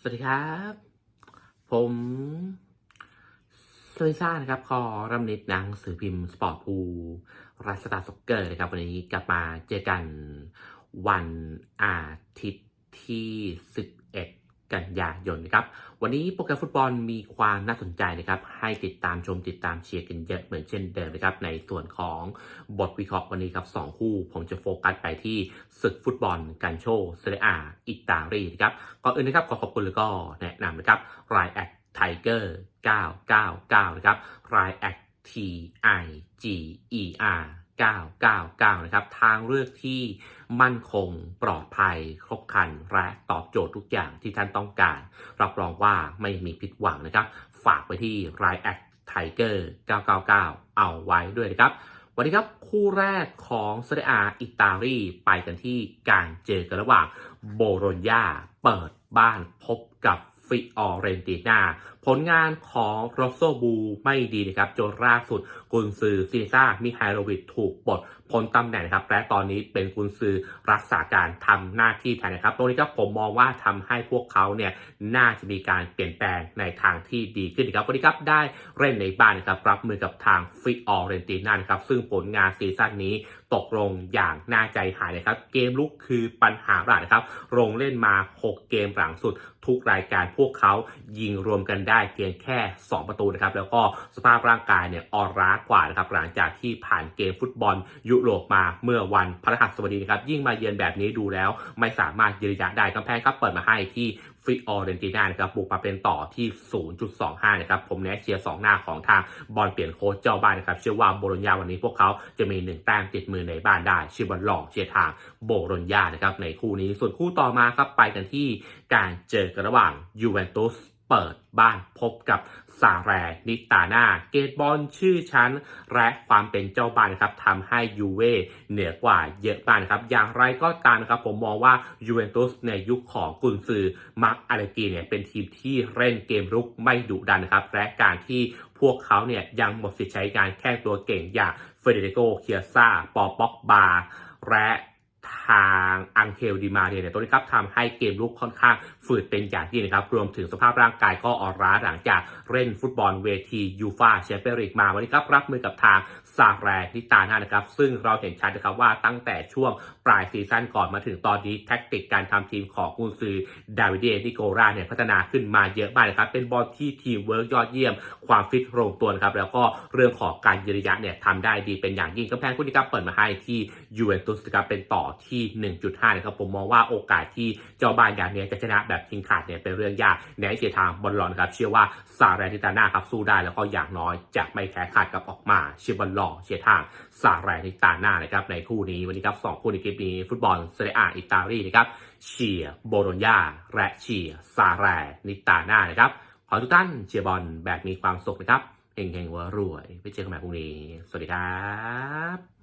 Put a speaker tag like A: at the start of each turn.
A: สวัสดีครับ ผมซลิซ่านะครับ คอรำนิดหนังสือพิมพ์ สปอร์ตพูรัสตาสกเกอร์นะครับ วันนี้กลับมาเจอกันวันอาทิตย์ที่ 11 กันยายนนะครับ วันนี้โปรแกรมฟุตบอลมีความน่าสนใจนะครับ ให้ติดตามชมติดตามเชียร์กันเยอะเหมือนเช่นเดิมนะครับ ในส่วนของบทวิเคราะห์วันนี้ครับสองคู่ ผมจะโฟกัสไปที่ศึกฟุตบอลกันโชเซเรียอาอิตาลีนะครับ ก่อนอื่นนะครับขอขอบคุณแล้วก็แนะนำนะครับรายแอดไทเกอร์999 นะครับรายแอด T I G E R 999 นะครับ ทางเลือกที่มั่นคงปลอดภัย ครบครัน และตอบโจทย์ทุกอย่างที่ท่านต้องการ รับรองว่าไม่มีผิดหวังนะครับ ฝากไปที่รายแอดไทเกอร์999 เอาไว้ด้วยนะครับ วันนี้ครับ คู่แรกของเซเรียอิตาลีไปกันที่การเจอกันระหว่างโบโรญญาเปิดบ้านพบกับฟิออเรนตินา ผลงานของโรโซบูไม่ดีนะครับจนล่าสุดกุนซือซีซ่ามิไฮโลวิชถูกปลดพ้นตำแหน่งนะครับและตอนนี้เป็นกุนซือรักษาการทำหน้าที่แทนนะครับ ตรงนี้ครับผมมองว่าทำให้พวกเขาเนี่ยน่าจะมีการเปลี่ยนแปลงในทางที่ดีขึ้นนะครับวันนี้ครับได้เล่นในบ้านนะครับรับมือกับทางฟิออเรนตินานะครับซึ่งผลงานซีซั่นนี้ตกลงอย่างน่าใจหายนะครับ เกมลุกคือปัญหาหลักนะครับลงเล่นมา 6 เกมหลังสุด ทุกรายการพวกเขายิงรวมกันได้เพียงแค่ 2 ประตูนะครับแล้วก็สภาพร่างกายเนี่ยอ่อนล้ากว่านะครับหลังจากที่ผ่านเกมฟุตบอลยุโรปมาเมื่อวันพฤหัสบดีนะครับยิ่งมาเยือนแบบนี้ดูแล้ว ไม่สามารถยืนระยะได้กำแพงครับเปิดมาให้ที่ฟิออเรนตินานะครับบุกมาเป็นต่อที่ 0.25 นะครับ ผมแนะเชียร์สองหน้าของทางบอลเปลี่ยนโค้ชเจ้าบ้านนะครับ เชื่อว่าโบโลญญาวันนี้พวกเขาจะมีหนึ่งแต้มติดมือในบ้านได้เชียร์บอลหลอกเชียร์ทางโบโลญญานะครับในคู่นี้ส่วนคู่ต่อมาครับไปกันที่การเจอกันระหว่างยูเวนตุส เปิดบ้านพบกับซาแรนิตาน่าเกตบอลชื่อชั้น และความเป็นเจ้าบ้านครับทำให้ยูเว่เหนือกว่าเยอะมากครับ อย่างไรก็ตามครับผมมองว่ายูเวนตุสในยุคของกุนซือมาร์กอาเลกีเนี่ยเป็นทีมที่เล่นเกมรุกไม่ดุดันนะครับและการที่พวกเขาเนี่ยยังหมดสิทธิ์ใช้การแข้งตัวเก่งอย่างเฟเดริโกเคียซ่าปอป็อกบาและ ทางอังเคลดิมาเนี่ยตัวนี้ครับทำให้เกมลุกค่อนข้างฝืดเป็นอย่างยิ่งนะครับ รวมถึงสภาพร่างกายก็อ่อนล้าหลังจากเล่นฟุตบอลเวทียูฟาแชมเปี้ยนลีกมาวันนี้ครับรับมือกับทางซาแรนิตาน่านะครับ ซึ่งเราเห็นชัดนะครับว่าตั้งแต่ช่วงปลายซีซั่นก่อนมาถึงตอนนี้แท็กติกการทำทีมของกุนซือดาวิดเดนิโกราเนี่ยพัฒนาขึ้นมาเยอะมากนะครับ เป็นบอลที่ทีมเวิร์กยอดเยี่ยม ความฟิตลงตัวนะครับ แล้วก็เรื่องของการยืนระยะเนี่ยทำได้ดีเป็นอย่างยิ่งกำแพงคู่นี้ครับเปิดมาให้ที่ยูเวนตุสครับเป็นต่อที่ 1.5นะครับผมมองว่าโอกาสที่เจ้าบ้านอย่างเนี้ยจะชนะแบบทิ้งขาดเนี่ยเป็นเรื่องยากในเสียทางบอลลอนครับเชื่อว่าซาแรนิตาน่าครับสู้ได้แล้วก็อย่างน้อยจะไม่แพ้ขาดกับออกมาเชียบอลลอนเชียทางซาแรนิตาน่านะครับในคู่นี้วันนี้ครับสองคู่ในคลิปนี้ฟุตบอลเซเรียอิตาลีนะครับเชียร์โบโลญญาและเชียร์ซาแรนิตาน่านะครับขอทุกท่านเชียร์บอลแบบมีความสุขนะครับเฮงๆหัวรวยไปเจอกันใหม่พรุ่งนี้ สวัสดีครับ